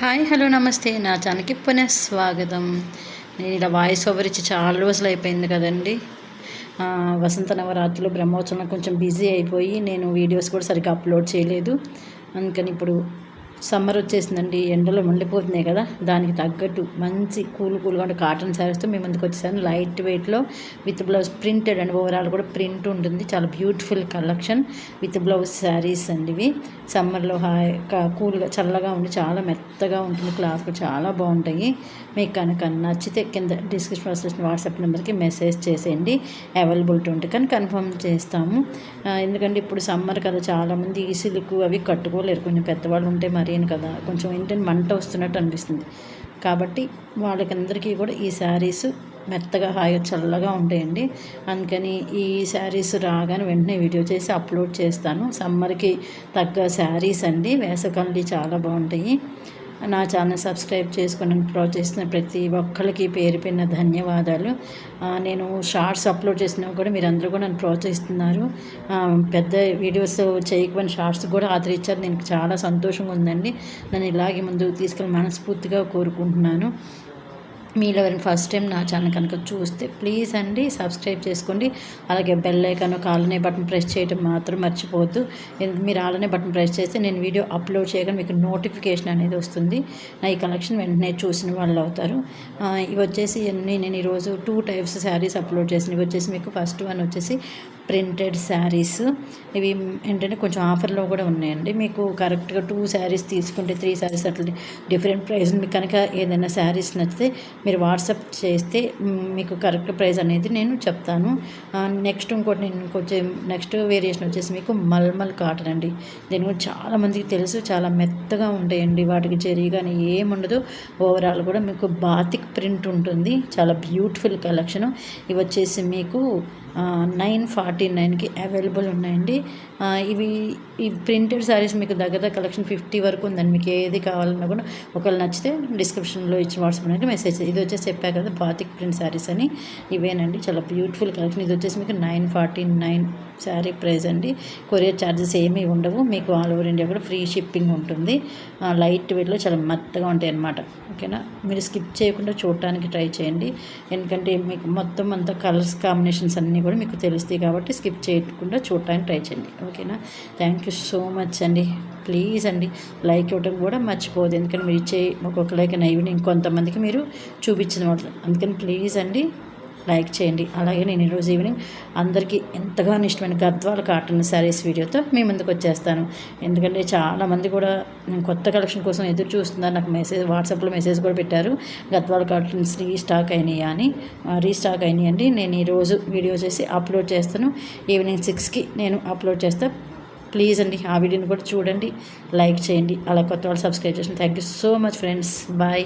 Hi hello నమస్తే. నా ఛానల్కి పునఃస్వాగతం నేను ఇలా వాయిస్ ఓవర్ ఇచ్చి చాలా రోజులు అయిపోయింది కదండి. వసంత నవరాత్రులు బ్రహ్మోత్సవం కొంచెం బిజీ అయిపోయి నేను వీడియోస్ కూడా సరిగ్గా అప్లోడ్ చేయలేదు. అందుకని ఇప్పుడు సమ్మర్ వచ్చేసిందండి ఎండలో మండిపోతున్నాయి కదా దానికి తగ్గట్టు మంచి కూల్ కూల్గా ఉండే కాటన్ శారీస్తో మేము ముందుకు వచ్చేసాను లైట్ వెయిట్లో with blouse printed and overall కూడా ప్రింట్ ఉంటుంది. చాలా beautiful collection with blouse saris అండి ఇవి. సమ్మర్లో హాయ్ కూల్గా చల్లగా ఉండి చాలా మెత్తగా ఉంటుంది క్లాత్ కూడా చాలా బాగుంటాయి. మీకు కనుక నచ్చితే కింద డిస్క్రిప్షన్ బాక్స్లో వాట్సాప్ నెంబర్కి మెసేజ్ చేసేయండి. అవైలబిలిటీ ఉంటే కానీ కన్ఫర్మ్ చేస్తాము. ఎందుకంటే ఇప్పుడు సమ్మర్ కదా చాలామంది ఈ సిల్క్ అవి కట్టుకోలేరు. కొంచెం పెద్దవాళ్ళు ఉంటే మరి మరేను కదా? కొంచెం ఏంటంటే మంట వస్తున్నట్టు అనిపిస్తుంది. కాబట్టి వాళ్ళకందరికీ కూడా ఈ శారీస్ మెత్తగా హాయిగా చల్లగా ఉంటాయండి. అందుకని ఈ శారీస్ రాగానే వెంటనే వీడియో చేసి అప్లోడ్ చేస్తాను. సమ్మర్కి తగ్గ శారీస్ అండి. వేసవకాలంలో చాలా బాగుంటాయి. నా ఛానల్ సబ్స్క్రైబ్ చేసుకుని ప్రోత్సహిస్తున్న ప్రతి ఒక్కరికి పేరు పైన ధన్యవాదాలు. నేను షార్ట్స్ అప్లోడ్ చేసినా కూడా మీరందరూ కూడా నన్ను ప్రోత్సహిస్తున్నారు. పెద్ద వీడియోస్ చేయకపోయిన షార్ట్స్ కూడా ఆదరించారు. నేను చాలా సంతోషంగా ఉందండి. నన్ను ఇలాగే ముందుకు తీసుకెళ్ళి మనస్ఫూర్తిగా కోరుకుంటున్నాను. మీలో ఎవరైనా ఫస్ట్ టైం నా ఛానల్ కనుక చూస్తే ప్లీజ్ అండి సబ్స్క్రైబ్ చేసుకోండి. అలాగే బెల్ ఐకాన్ ఒక ఆలనే బటన్ ప్రెస్ చేయడం మాత్రం మర్చిపోవద్దు. మీరు ఆలనే బటన్ ప్రెస్ చేస్తే నేను వీడియో అప్లోడ్ చేయగానే మీకు నోటిఫికేషన్ అనేది వస్తుంది. నా ఈ కలెక్షన్ వెంటనే చూసిన వాళ్ళు అవుతారు. ఇవి వచ్చేసి ఇవన్నీ నేను ఈరోజు టూ టైప్స్ శారీస్ అప్లోడ్ చేసిన. ఇవి వచ్చేసి మీకు ఫస్ట్ వన్ వచ్చేసి ప్రింటెడ్ శారీస్. ఇవి ఏంటంటే కొంచెం ఆఫర్లో కూడా ఉన్నాయండి. మీకు కరెక్ట్గా టూ శారీస్ తీసుకుంటే త్రీ శారీస్ అట్లా డిఫరెంట్ ప్రైస్ మీకు కనుక ఏదైనా శారీస్ నచ్చితే మీరు వాట్సాప్ చేస్తే మీకు కరెక్ట్ ప్రైస్ అనేది నేను చెప్తాను. నెక్స్ట్ ఇంకోటి నేను కొంచెం నెక్స్ట్ వేరియేషన్ వచ్చేసి మీకు మల్మల్ కాటన్ అండి. దీని గురించి చాలామందికి తెలుసు. చాలా మెత్తగా ఉంటాయండి. వాటికి జరీ కానీ ఏముండదు ఓవరాల్ కూడా మీకు బాతిక్ ప్రింట్ ఉంటుంది. చాలా బ్యూటిఫుల్ కలెక్షన్. ఇవి వచ్చేసి మీకు నైన్ ఫార్టీ నైన్కి అవైలబుల్ ఉన్నాయండి. ఇవి ఈ ప్రింటెడ్ శారీస్ మీకు దగ్గర దగ్గర కలెక్షన్ ఫిఫ్టీ వరకు ఉందండి. మీకు ఏది కావాలన్నా కూడా ఒకవేళ నచ్చితే డిస్క్రిప్షన్లో ఇచ్చి వాట్సాప్ అనేది మెసేజ్ ఇది వచ్చేసి చెప్పా కదా బాతిక్ ప్రింట్ శారీస్ అని. ఇవేనండి చాలా బ్యూటిఫుల్ కలెక్షన్. ఇది వచ్చేసి మీకు nine forty nine sari price అండి. కొరియర్ ఛార్జెస్ ఏమీ ఉండవు. మీకు ఆల్ ఓవర్ ఇండియా కూడా ఫ్రీ షిప్పింగ్ ఉంటుంది. ఆ, లైట్ వెయిట్లో చాలా మెత్తగా ఉంటాయి అన్నమాట. ఓకేనా? మీరు స్కిప్ చేయకుండా చూడటానికి ట్రై చేయండి. ఎందుకంటే మీకు మొత్తం అంతా కలర్స్ కాంబినేషన్స్ అన్నీ కూడా మీకు తెలుస్తాయి కాబట్టి స్కిప్ చేయకుండా చూడటానికి ట్రై చేయండి. ఓకేనా? థ్యాంక్ యూ సో మచ్ అండి. ప్లీజ్ అండి లైక్ ఇవ్వడం కూడా మర్చిపోదు ఎందుకంటే మీరు ఇచ్చే ఒక్కొక్క లైక్ నైవిని ఇంకొంతమందికి మీరు చూపించిన వాళ్ళు అందుకని ప్లీజ్ అండి లైక్ చేయండి. అలాగే నేను ఈరోజు ఈవినింగ్ అందరికీ ఎంతగానో ఇష్టమైన గద్వాల కాటన్ శారీస్ వీడియోతో మీ ముందుకు వచ్చేస్తాను. ఎందుకంటే చాలామంది కూడా నేను కొత్త కలెక్షన్ కోసం ఎదురు చూస్తున్నారు. నాకు మెసేజ్ వాట్సాప్లో మెసేజ్ కూడా పెట్టారు. గద్వాల కాటన్స్ రీస్టాక్ అయినాయి అని. రీస్టాక్ అయినాయి అండి. నేను ఈరోజు వీడియో చేసి అప్లోడ్ చేస్తాను. ఈవినింగ్ సిక్స్కి నేను అప్లోడ్ చేస్తాను ప్లీజ్ అండి ఆ వీడియోని కూడా చూడండి. లైక్ చేయండి. అలా కొత్త వాళ్ళు సబ్స్క్రైబ్ చేసిన thank you so much friends. Bye.